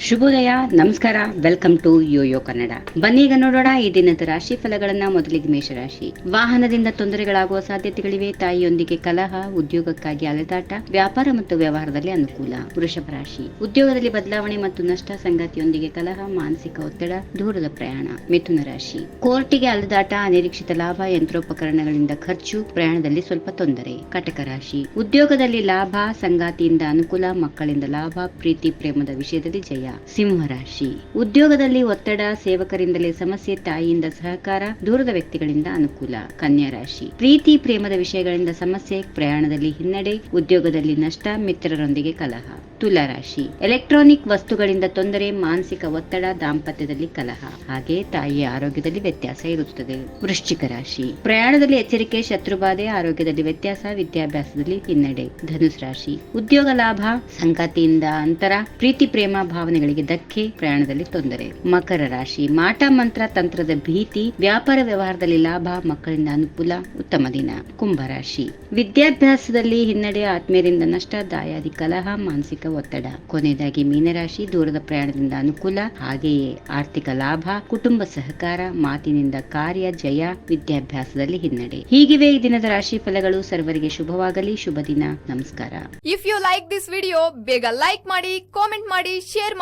ಶುಭೋದಯ, ನಮಸ್ಕಾರ, welcome to YoYo Kannada. ಬನ್ನಿ ಈಗ ನೋಡೋಣ, ಈ ದಿನದ ರಾಶಿ ಫಲಗಳನ್ನ ಮೊದಲಿಗೆ ಮೇಷರಾಶಿ. ವಾಹನದಿಂದ ತೊಂದರೆಗಳಾಗುವ ಸಾಧ್ಯತೆಗಳಿವೆ. ತಾಯಿಯೊಂದಿಗೆ ಕಲಹ, ಉದ್ಯೋಗಕ್ಕಾಗಿ ಅಲೆದಾಟ, ವ್ಯಾಪಾರ ಮತ್ತು ವ್ಯವಹಾರದಲ್ಲಿ ಅನುಕೂಲ. ವೃಷಭ ರಾಶಿ. ಉದ್ಯೋಗದಲ್ಲಿ ಬದಲಾವಣೆ ಮತ್ತು ನಷ್ಟ ಸಂಗಾತಿಯೊಂದಿಗೆ ಕಲಹ, ಮಾನಸಿಕ ಒತ್ತಡ, ದೂರದ ಪ್ರಯಾಣ. ಮಿಥುನ ರಾಶಿ. ಕೋರ್ಟಿಗೆ ಅಲೆದಾಟ, ಅನಿರೀಕ್ಷಿತ ಲಾಭ, ಯಂತ್ರೋಪಕರಣಗಳಿಂದ ಖರ್ಚು, ಪ್ರಯಾಣದಲ್ಲಿ ಸ್ವಲ್ಪ ತೊಂದರೆ. ಕಟಕ ರಾಶಿ. ಉದ್ಯೋಗದಲ್ಲಿ ಲಾಭ, ಸಂಗಾತಿಯಿಂದ ಅನುಕೂಲ, ಮಕ್ಕಳಿಂದ ಲಾಭ, ಪ್ರೀತಿ, ಪ್ರೇಮದ ವಿಷಯದಲ್ಲಿ ಜಯ. ಸಿಂಹ ರಾಶಿ ಉದ್ಯೋಗದಲ್ಲಿ ಒತ್ತಡ, ಸೇವಕರಿಂದಲೇ ಸಮಸ್ಯೆ, ತಾಯಿಯಿಂದ ಸಹಕಾರ, ದೂರದ ವ್ಯಕ್ತಿಗಳಿಂದ ಅನುಕೂಲ. ಕನ್ಯಾ ರಾಶಿ. ಪ್ರೀತಿ, ಪ್ರೇಮದ ವಿಷಯಗಳಿಂದ ಸಮಸ್ಯೆ, ಪ್ರಯಾಣದಲ್ಲಿ ಹಿನ್ನಡೆ, ಉದ್ಯೋಗದಲ್ಲಿ ನಷ್ಟ, ಮಿತ್ರರೊಂದಿಗೆ ಕಲಹ. ತುಲಾ ರಾಶಿ. ಎಲೆಕ್ಟ್ರಾನಿಕ್ ವಸ್ತುಗಳಿಂದ ತೊಂದರೆ, ಮಾನಸಿಕ ಒತ್ತಡ, ದಾಂಪತ್ಯದಲ್ಲಿ ಕಲಹ. ಹಾಗೆ ತಾಯಿಯ ಆರೋಗ್ಯದಲ್ಲಿ ವ್ಯತ್ಯಾಸ ಇರುತ್ತದೆ. ವೃಶ್ಚಿಕ ರಾಶಿ. ಪ್ರಯಾಣದಲ್ಲಿ ಎಚ್ಚರಿಕೆ, ಶತ್ರುಬಾಧೆ, ಆರೋಗ್ಯದಲ್ಲಿ ವ್ಯತ್ಯಾಸ, ವಿದ್ಯಾಭ್ಯಾಸದಲ್ಲಿ ಹಿನ್ನಡೆ. ಧನುಸ್ ರಾಶಿ. ಉದ್ಯೋಗ ಲಾಭ, ಸಂಗಾತಿಯಿಂದ ಅಂತರ, ಪ್ರೀತಿ, ಪ್ರೇಮ ಭಾವನೆಗಳಿಗೆ ಧಕ್ಕೆ, ಪ್ರಯಾಣದಲ್ಲಿ ತೊಂದರೆ. ಮಕರ ರಾಶಿ, ಮಾಟ ಮಂತ್ರ ತಂತ್ರದ ಭೀತಿ, ವ್ಯಾಪಾರ ವ್ಯವಹಾರದಲ್ಲಿ ಲಾಭ, ಮಕ್ಕಳಿಂದ ಅನುಕೂಲ, ಉತ್ತಮ ದಿನ. ಕುಂಭರಾಶಿ ವಿದ್ಯಾಭ್ಯಾಸದಲ್ಲಿ ಹಿನ್ನಡೆ, ಆತ್ಮೀಯರಿಂದ ನಷ್ಟ, ದಾಯಾದಿ ಕಲಹ, ಮಾನಸಿಕ ಒತ್ತಡ. ಕೊನೆಯದಾಗಿ ಮೀನರಾಶಿ, ದೂರದ ಪ್ರಯಾಣದಿಂದ ಅನುಕೂಲ, ಹಾಗೆಯೇ ಆರ್ಥಿಕ ಲಾಭ, ಕುಟುಂಬ ಸಹಕಾರ, ಮಾತಿನಿಂದ ಕಾರ್ಯ, ಜಯ, ವಿದ್ಯಾಭ್ಯಾಸದಲ್ಲಿ ಹಿನ್ನಡೆ. ಹೀಗಿವೆ ಈ ದಿನದ ರಾಶಿ ಫಲಗಳು. ಸರ್ವರಿಗೆ ಶುಭವಾಗಲಿ, ಶುಭ ದಿನ. ನಮಸ್ಕಾರ. If you like this video ಬೇಗ ಲೈಕ್ ಮಾಡಿ ಕಾಮೆಂಟ್ ಮಾಡಿ ಶೇರ್